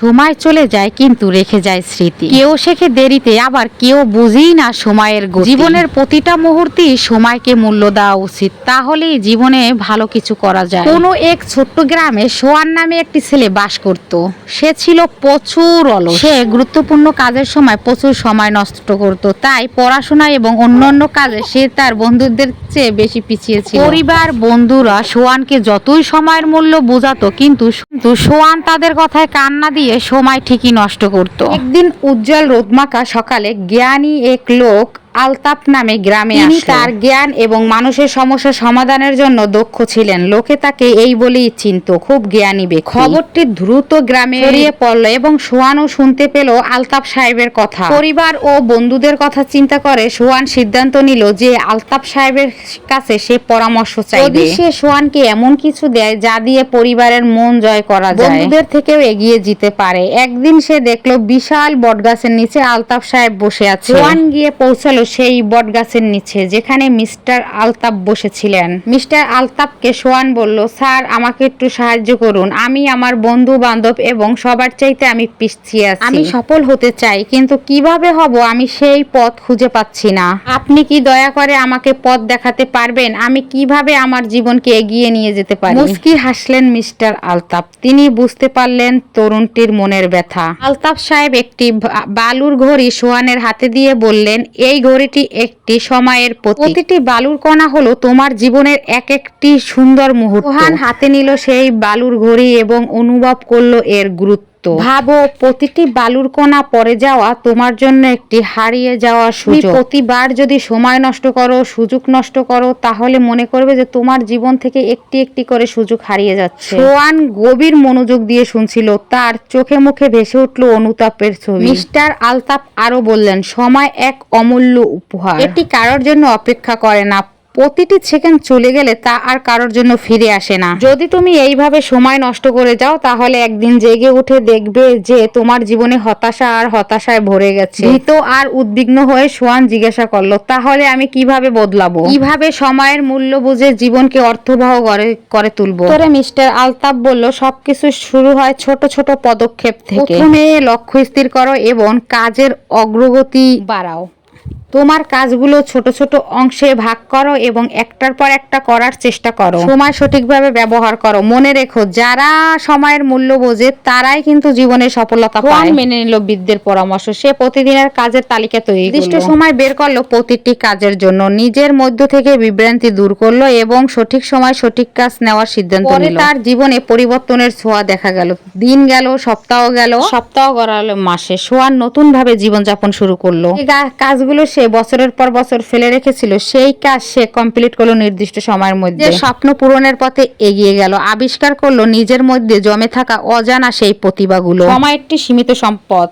সময় চলে যায় কিন্তু রেখে যায় স্মৃতি। কেউ শেখে দেরিতে, আবার কেউ বুঝেই না সময়ের জীবনের প্রতিটা মুহূর্তেই সময়কে মূল্য দেওয়া উচিত। তাহলেই জীবনে ভালো কিছু করা যায়। কোনো এক ছোট্ট গ্রামে সোয়ান নামে একটি ছেলে বাস করত। সে ছিল প্রচুর অলস। সে গুরুত্বপূর্ণ কাজের সময় প্রচুর সময় নষ্ট করত। তাই পড়াশোনা এবং অন্যান্য কাজে সে তার বন্ধুদের চেয়ে বেশি পিছিয়ে ছিল। পরিবার, বন্ধুরা সোয়ানকে যতই সময়ের মূল্য বোঝাতো, কিন্তু সোয়ান তাদের কথায় কান্না দিয়ে সময় ঠিকই নষ্ট করত। একদিন উজ্জ্বল রোদমাকা সকালে জ্ঞানী এক লোক আলতাপ নামে গ্রামে তিনি তার জ্ঞান এবং মানুষের সমস্যা সমাধানের জন্য দক্ষ ছিলেন। লোকে তাকে এই বলেই চিনত খুব জ্ঞানী ব্যক্তি। খবরটি দ্রুত গ্রামে ছড়িয়ে পড়ল এবং সোয়ানও শুনতে পেল আলতাপ সাহেবের কথা। পরিবার ও বন্ধুদের কথা চিন্তা করে সোয়ান সিদ্ধান্ত নিল যে আলতাপ সাহেবের কাছে সে পরামর্শ চাইবে। যদি সে সোয়ানকে এমন কিছু দেয় যা দিয়ে পরিবারের মন জয় করা যায়। বন্ধুদের থেকেও এগিয়ে যেতে পারে। একদিন সে দেখল বিশাল বটগাছের নিচে আলতাপ সাহেব বসে আছে। সোয়ান গিয়ে পৌঁছালো সেই বটগাছের নিচে যেখানে মিস্টার আলতাপ বসেছিলেন। মিস্টার আলতাপকে সোয়ান বলল স্যার আমাকে একটু সাহায্য করুন। আমি আমার বন্ধু বান্ধব এবং সবার চাইতে আমি পিছিয়ে আছি। আমি সফল হতে চাই কিন্তু কীভাবে হব আমি সেই পথ খুঁজে পাচ্ছি না। আপনি কি দয়া করে আমাকে পথ দেখাতে পারবেন? আমি কীভাবে আমার জীবনকে এগিয়ে নিয়ে যেতে পারি? মুস্কি হাসলেন মিস্টার আলতাপ। তিনি বুঝতে পারলেন তরুণটির মনের ব্যথা। আলতাপ সাহেব একটি বালুর ঘড়ি সোয়ানের হাতে দিয়ে বললেন এই ঘড়িটি একটি সময়ের প্রতিটি বালুর কণা হলো তোমার জীবনের এক একটি সুন্দর মুহূর্ত। হাতে নিল সেই বালুর ঘড়ি এবং অনুভব করল এর গুরুত্ব। ভাবো প্রতিটি বালুর কণা পড়ে যাওয়া তোমার জন্য একটি হারিয়ে যাওয়া সুযোগ। প্রতিবার যদি সময় নষ্ট করো সুযোগ নষ্ট করো তাহলে মনে করবে যে তোমার জীবন থেকে একটি একটি করে সুযোগ হারিয়ে যাচ্ছে। সোয়ান গভীর মনোযোগ দিয়ে শুনছিল তার চোখে মুখে ভেসে উঠল অনুতাপের ছবি। মিস্টার আলতাপ আরও বললেন সময় এক অমূল্য উপহার। এটি কারোর জন্য অপেক্ষা করে না প্রতিটি সেকেন্ড চলে গেলে তা আর কারোর জন্য ফিরে আসে না। যদি তুমি এইভাবে সময় নষ্ট করে যাও তাহলে একদিন জেগে উঠে দেখবে যে তোমার জীবনে হতাশা আর হতাশায় ভরে গেছে। ভীত আর উদ্বিগ্ন হয়ে সোয়ান জিজ্ঞাসা করল তাহলে আমি কীভাবে বদলাবো? কীভাবে সময়ের মূল্য বুঝে জীবনকে অর্থবহ করে করে তুলবো? তোরে মিস্টার আলতাফ বলল সবকিছু শুরু হয় ছোট ছোট পদক্ষেপ থেকে। প্রথমে লক্ষ্য স্থির করো এবং কাজের অগ্রগতি বাড়াও। তোমার কাজগুলো ছোট ছোট অংশে ভাগ করো এবং একটার পর একটা করার চেষ্টা করো। সময় সঠিকভাবে ব্যবহার করো। মনে রেখো যারা সময়ের মূল্য বোঝে তারাই কিন্তু জীবনে সফলতা পায়। মেনে নিল বিদ্যের পরামর্শ। সে প্রতিদিনের কাজের তালিকা তৈরি নির্দিষ্ট সময় বের করল প্রতিটি কাজের জন্য। নিজের মধ্য থেকে বিভ্রান্তি দূর করল এবং সঠিক সময় সঠিক কাজ নেওয়ার সিদ্ধান্ত নিল। তার জীবনে পরিবর্তনের ছোঁয়া দেখা গেল। দিন গেল সপ্তাহ গেল। সপ্তাহ গড়ালো মাসে সোয়ান নতুন ভাবে জীবনযাপন শুরু করল। কাজগুলো সে বছরের পর বছর ফেলে রেখেছিল সেই কাজ সে কমপ্লিট করল নির্দিষ্ট সময়ের মধ্যে। স্বপ্ন পূরণের পথে এগিয়ে গেল আবিষ্কার করল নিজের মধ্যে জমে থাকা অজানা সেই প্রতিভাগুলো। সময় একটি সীমিত সম্পদ।